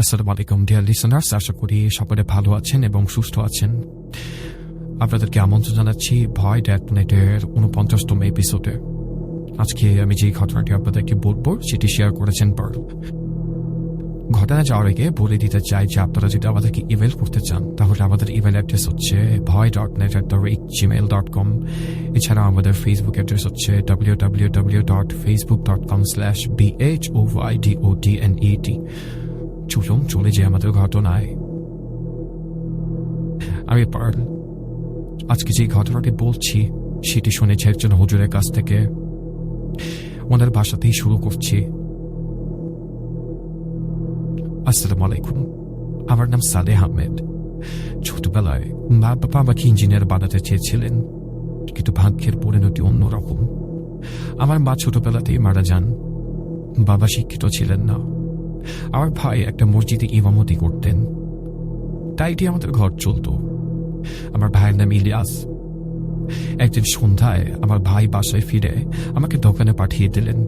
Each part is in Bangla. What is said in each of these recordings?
আসসালামু আলাইকুম ডিয়ার লিসনার্স আশা করি সকলে ভালো আছেন এবং সুস্থ আছেন। আপনাদেরকে আমন্ত্রণ জানাচ্ছি ভয় ড্যাট নেটের উনপঞ্চাশতম এপিসোডে আজকে আমি যে ঘটনাটি আপনাদেরকে বলব, সেটি শেয়ার করেছেন পার্ল ঘটনা যাওয়ার আগে বলে দিতে চাই যে আপনারা যদি আমাদেরকে ইমেল করতে চান, তাহলে আমাদের ইমেল অ্যাড্রেস হচ্ছে ভয় dot net at the rate Gmail dot com এছাড়া আমাদের ফেসবুক অ্যাড্রেস হচ্ছে W W W dot Facebook dot com slash B H O Y D O D N E T চলুন চলে যে আমাদের ঘটনায়। আমি পার্ল, আজকে যে ঘটনাটি বলছি, সেটি শুনেছি একজন হুজুরের কাছ থেকে। ওনার বাসাতেই শুরু করছি। আসসালামু আলাইকুম। আমার নাম সালেহ আহমেদ। ছোটবেলায় মা বাবা আমাকে ইঞ্জিনিয়ার বানাতে চেয়েছিলেন, কিন্তু ভাগ্যের পরিণতি অন্যরকম। আমার মা ছোটবেলাতেই মারা যান। বাবা শিক্ষিত ছিলেন না। আমার ভাই একটা মসজিদে ইমামতি করতেন। তাই দিয়ে আমাদের ঘর চলত। আমার ভাইয়ের নাম ইলিয়াস। একদিন সন্ধ্যায় আমার ভাই বাসায় ফিরে আমাকে দোকানে পাঠিয়ে দিলেন।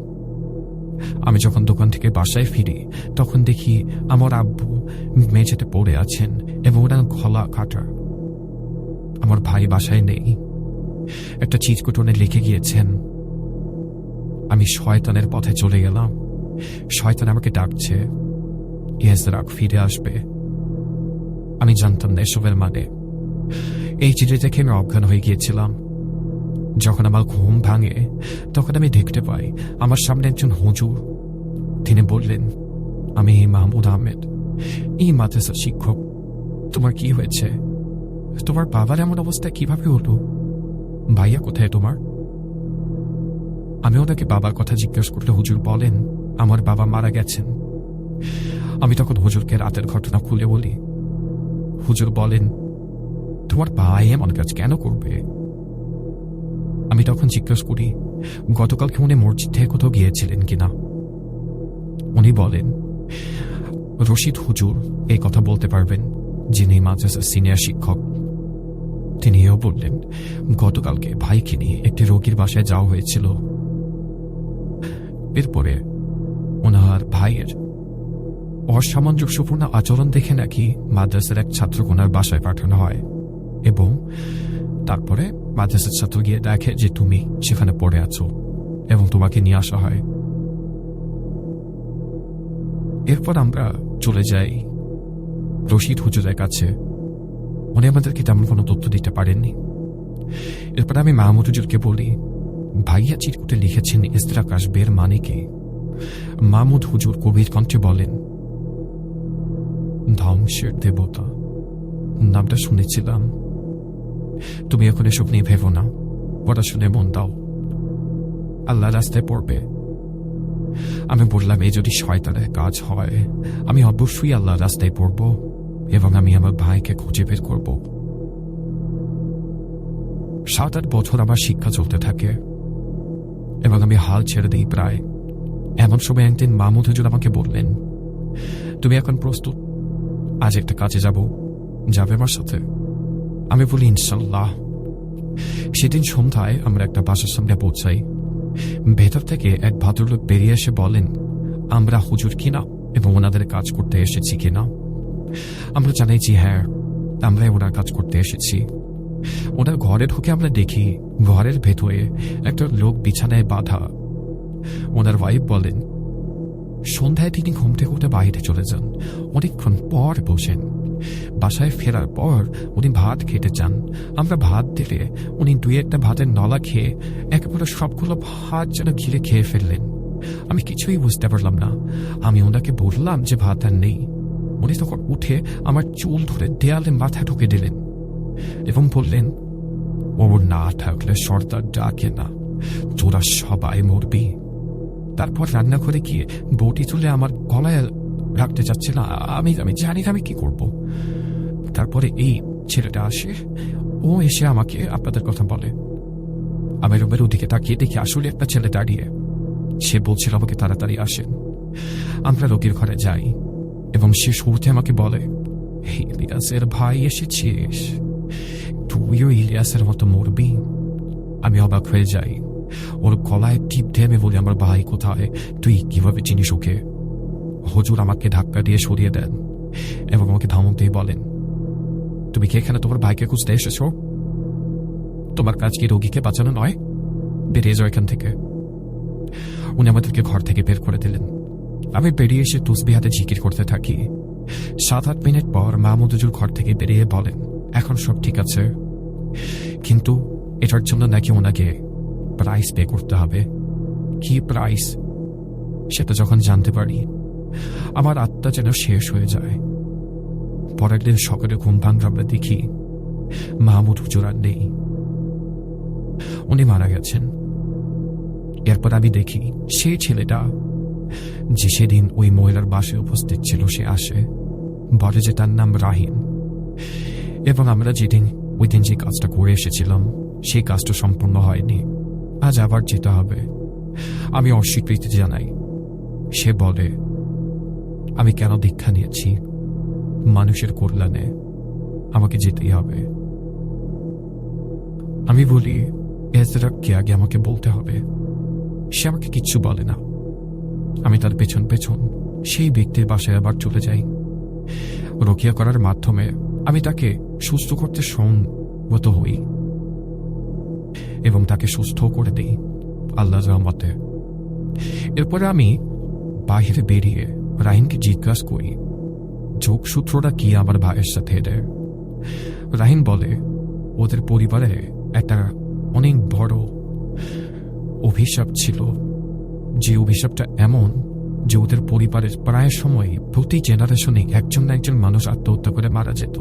আমি যখন দোকান থেকে বাসায় ফিরি, তখন দেখি আমার আব্বু মেঝেতে পড়ে আছেন এবং ওরা গলা কাটা। আমার ভাই বাসায় নেই। একটা চিজকুটনে লিখে গিয়েছেন, আমি শয়তানের পথে চলে গেলাম। শয়তান আমাকে ডাকছে। ইয়েসরাক ফিরে আসবে। আমি জানতাম না এসবের মানে। এই চিঠি দেখে আমি অজ্ঞান হয়ে গিয়েছিলাম। যখন আমার ঘুম ভাঙে, তখন আমি দেখতে পাই, আমার সামনে একজন হুজুর। তিনি বললেন, আমি মাহমুদ আহমেদ, এই মাদ্রাসার শিক্ষক। তোমার কি হয়েছে? তোমার বাবার এমন অবস্থা কীভাবে হলো? ভাইয়া কোথায় তোমার? আমি ওনাকে বাবার কথা জিজ্ঞেস করলে হুজুর বলেন আমার বাবা মারা গেছেন। আমি তখন হুজুরকে রাতের ঘটনা খুলে বলি, হুজুর বলেন, তোমার ভাই এমন কাজ কেন করবে? আমি তখন জিজ্ঞেস করি গতকালকে উনি মসজিদ থেকে কোথাও গিয়েছিলেন কিনা? উনি বলেন, রশিদ হুজুর এই কথা বলতে পারবেন, যিনি মাদ্রাসার সিনিয়র শিক্ষক। তিনি এও বললেন, গতকালকে ভাইকে নিয়ে একটি রোগীর বাসায় যাওয়া হয়েছিল। এরপরে ওনার ভাইয়ের। অসামঞ্জস্যপূর্ণ আচরণ দেখে নাকি মাদ্রাসার এক ছাত্রকে ওনার বাসায় পাঠানো হয় এবং তারপরে মাদ্রাসার ছাত্র গিয়ে দেখে যে তুমি সেখানে পড়ে আছো এবং তোমাকে নিয়ে আসা হয়। এরপর আমরা চলে যাই রশিদ হুজুরের কাছে। উনি আমাদেরকে তেমন কোনো তথ্য দিতে পারেননি। এরপর আমি মাহমুদ হুজুরকে বলি, ভাইয়া চিরকুটে লিখেছেন ইস্তেরাক বের মানে কি? মাহমুদ হুজুর কবির কণ্ঠে বলেন, ধ্বংসের দেবতা, নামটা শুনেছিলাম। তুমি এখন এসব নিয়ে ভেবো না পড়াশুনে মন দাও। আল্লাহ রাস্তায় পড়বে। আমি বললাম, এই যদি শয়তানের কাজ হয়, আমি অবশ্যই আল্লাহ রাস্তায় পড়ব এবং আমি আমার ভাইকে খুঁজে বের করব। সাত আট বছর আমার শিক্ষা চলতে থাকে এবং আমি হাল ছেড়ে দিই প্রায় এমন সময় একদিন মাহমুদ হুজুর আমাকে বললেন, তুমি এখন প্রস্তুত? আজ একটা কাজে যাব, যাবে আমার সাথে? আমি বলি, ইনশাল্লাহ। সেদিন সন্ধ্যায় আমরা একটা বাসার সামনে পৌঁছাই। ভেতর থেকে এক ভদ্রলোক বেরিয়ে এসে বলেন, আমরা হুজুর কিনা এবং ওনাদের কাজ করতে এসেছি কিনা আমরা জানাই, জি হ্যাঁ আমরাই ওনার কাজ করতে এসেছি। ওনার ঘরে ঢুকে আমরা দেখি, ঘরের ভেতরে একটা লোক বিছানায় বাঁধা ওনার ওয়াইফ বলেন, সন্ধ্যায় তিনি ঘুম থেকে উঠে বাইরে চলে যান। অনেকক্ষণ পর বসেন। বাসায় ফেরার পর উনি ভাত খেতে চান। আমরা ভাত দিলে উনি দুই একটা ভাতের নলা খেয়ে একেবারে সবগুলো ভাত যেন ঘিরে খেয়ে ফেললেন। আমি কিছুই বুঝতে পারলাম না। আমি ওনাকে বললাম যে ভাত আর নেই। উনি তখন উঠে আমার চুল ধরে দেয়ালে মাথা ঢুকে দিলেন এবং বললেন, ওর না থাকলে সর্দার ডাকে না। তোরা সবাই মরবি। তারপর রান্না করে গিয়ে বটি তুলে আমার গলায় রাখতে চাচ্ছে না। আমি আমি জানি আমি কি করব। তারপরে এই ছেলেটা আসে, ও এসে আমাকে আপনাদের কথা বলে। আমি রুমের ওদিকে তাকিয়ে দেখি আসলে একটা ছেলে দাঁড়িয়ে। সে বলছিল আমাকে তাড়াতাড়ি আসেন। আমরা রোগীর ঘরে যাই এবং সে শুরুতে আমাকে বলে ইলিয়াসের ভাই এসেছিস। তুইও ইলিয়াসের মতো মরবি। আমি অবাক হয়ে যাই। ওর গলায় টিপ আমি বলি আমার ভাই কোথায়? তুই কীভাবে চিনিস ওকে? হজুর আমাকে ধাক্কা দিয়ে সরিয়ে দেন এবং আমাকে ধমক দিয়ে বলেন, তুমি কি এখানে তোমার ভাইকে খুঁজতে এসেছ? তোমার কাজ কি রোগীকে বাঁচানো নয়? বেরিয়ে যাও এখান থেকে। উনি আমাদেরকে ঘর থেকে বের করে দিলেন। আমি বেরিয়ে এসে তুসবি হাতে জিকির করতে থাকি। সাত আট মিনিট পর মাহমুদুজুর ঘর থেকে বেরিয়ে বলেন, এখন সব ঠিক আছে। কিন্তু এটার জন্য নাকি ওনাকে প্রাইস পে করতে হবে? কি প্রাইস সেটা যখন জানতে পারি, আমার আত্মা যেন শেষ হয়ে যায়। পরের দিন সকালে ঘুম ভাঙলে আমরা দেখি, মাহমুদ হুজুর আর নেই। উনি মারা গেছেন। এরপর আমি দেখি, সেই ছেলেটা যে সেদিন ওই মহিলার বাসে উপস্থিত ছিল, সে আসে। বলে যে তার নাম রাহিন। এবং আমরা যেদিন, ওই দিন যে কাজটা করে এসেছিলাম, সেই কাজটা সম্পূর্ণ হয়নি। আজ আবার যেতে হবে। আমি অস্বীকৃতি জানাই। সে বলে, আমি কেন দীক্ষা নিয়েছি? মানুষের কল্যাণে আমাকে যেতেই হবে। আমি বলি এজরাককে আগে আমাকে বলতে হবে? সে আমাকে কিচ্ছু বলে না। আমি তার পেছন পেছন সেই ব্যক্তির বাসায় আবার চলে যাই। রকিয়া করার মাধ্যমে আমি তাকে সুস্থ করতে সম্মত হই। এবং তাকে সুস্থ করে দিই। আল্লাহ রহমতে। এরপরে আমি বাহিরে বেরিয়ে রাহিনকে জিজ্ঞাসা করি যোগসূত্রটা কি আমার ভাইয়ের সাথে এদের রাহিন বলে, ওদের পরিবারে একটা অনেক বড় অভিশাপ ছিল। যে অভিশাপটা এমন যে ওদের পরিবারের প্রায় সময় প্রতি জেনারেশনে একজন না একজন মানুষ আত্মহত্যা করে মারা যেত।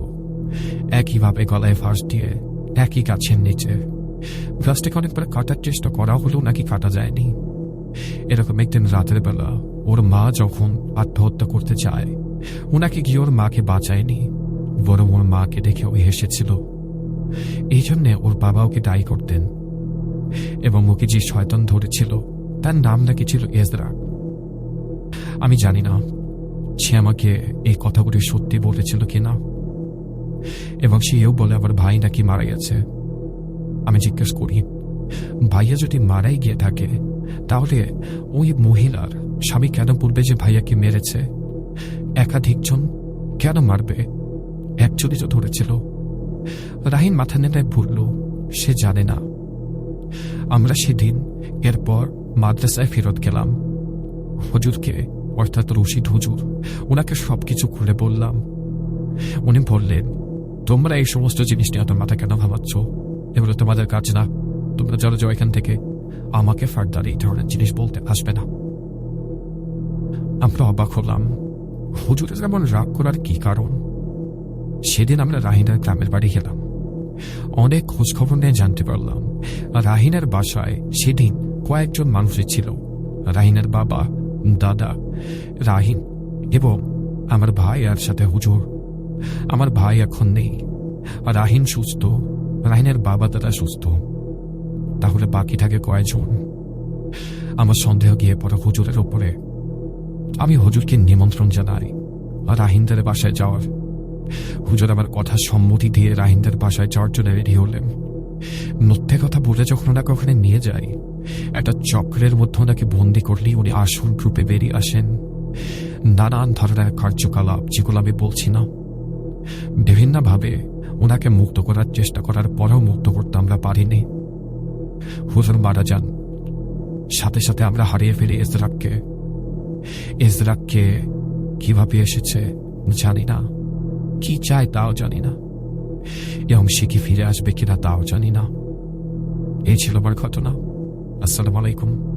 একইভাবে গলায় ফাঁস দিয়ে একই গাছের নিচে প্লাস্টিক অনেকবার কাটার চেষ্টা করা হলেও নাকি কাটা যায়নি এরকম একদিন রাতের বেলা ওর মা যখন আত্মহত্যা করতে চায় নাকি গিয়ে ওর মাকে বাঁচায়নি। বরং ওর মাকে দেখে ও হেসেছিল। এই জন্যে ওর বাবা ওকে দায়ী করতেন। এবং ওকে যে শয়তন ধরেছিল, তার নাম নাকি ছিল এজরা। আমি জানি না সে আমাকে এই কথাগুলি সত্যি বলেছিল কিনা। এবং সে এও বলে আবার ভাই নাকি মারা গেছে। আমি জিজ্ঞেস করি, ভাইয়া যদি মারাই গিয়ে থাকে, তাহলে ওই মহিলার স্বামী কেন বলবে যে ভাইয়াকে মেরেছে? একাধিকজন কেন মারবে? একজনই তো ধরেছিল। রাহিন মাথা নেড়ে ভুলল সে জানে না। আমরা সেদিন এরপর মাদ্রাসায় ফেরত গেলাম। হুজুরকে, অর্থাৎ রশিদ হুজুর, ওনাকে সবকিছু খুলে বললাম। উনি বললেন, তোমরা এই সমস্ত জিনিস নিয়ে এত মাথা কেন ভাবাচ্ছ এগুলো তোমাদের কাজ না। তোমরা চলো যাও এখান থেকে। আমাকে ফার্দার এই ধরনের জিনিস বলতে আসবে না। আমরা অবাক হলাম। হুজুরের এমন রাগ করার কি কারণ? সেদিন আমরা রাহিনার গ্রামের বাড়ি গেলাম। অনেক খোঁজখবর নিয়ে জানতে পারলাম, রাহিনার বাসায় সেদিন কয়েকজন মানুষই ছিল। রাহিনার বাবা, দাদা, রাহিন এবং আমার ভাই আর সাথে হুজুর। আমার ভাই এখন নেই। রাহিন সুস্থ রাহিনের বাবা দাদা সুস্থ। তাহলে বাকি থাকে কয়জন আমার সন্দেহ গিয়ে পড়ে হুজুরের ওপরে আমি হুজুরকে নিমন্ত্রণ জানাই রাহিনদের বাসায় যাওয়ার। হুজুর আমার কথা সম্মতি দিয়ে রাহিনদের বাসায় যাওয়ার জন্য রেডি হলেন। মিথ্যে কথা বলে যখন ওনাকে ওখানে নিয়ে যাই, একটা চক্রের মধ্যে ওনাকে বন্দি করলেই উনি আসল রূপে বেরিয়ে আসেন। নানান ধরনের কার্যকলাপ, যেগুলো আমি বলছি না। বিভিন্নভাবে ওনাকে মুক্ত করার চেষ্টা করার পরেও মুক্ত করতে আমরা পারিনি। হুজুর মারা যান। সাথে সাথে আমরা হারিয়ে ফেলি ইজরাককে ইজরাককে কীভাবে এসেছে জানি না। কি চায় তাও জানি না। এবং সে কি ফিরে আসবে কিনা তাও জানি না। এই ছিল আমার ঘটনা। আসসালামু আলাইকুম।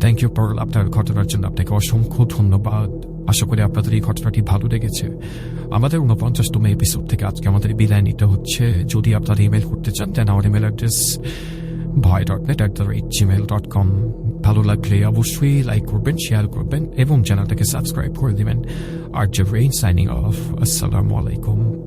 থ্যাংক ইউ পরল আপনার ঘটনার জন্য আপনাকে অসংখ্য ধন্যবাদ। আশা করি আপনাদের এই ঘটনাটি ভালো লেগেছে। আমাদের উনপঞ্চাশতম এপিসোড থেকে আজকে আমাদের বিদায় নিতে হচ্ছে। যদি আপনারা ইমেল করতে চান দেন আমার ইমেল অ্যাড্রেস ভয় dot net at the rate Gmail dot com ভালো লাগলে অবশ্যই লাইক করবেন শেয়ার করবেন এবং চ্যানেলটাকে সাবস্ক্রাইব করে দেবেন। আর যে রেইন সাইনিং অফ আসসালামু আলাইকুম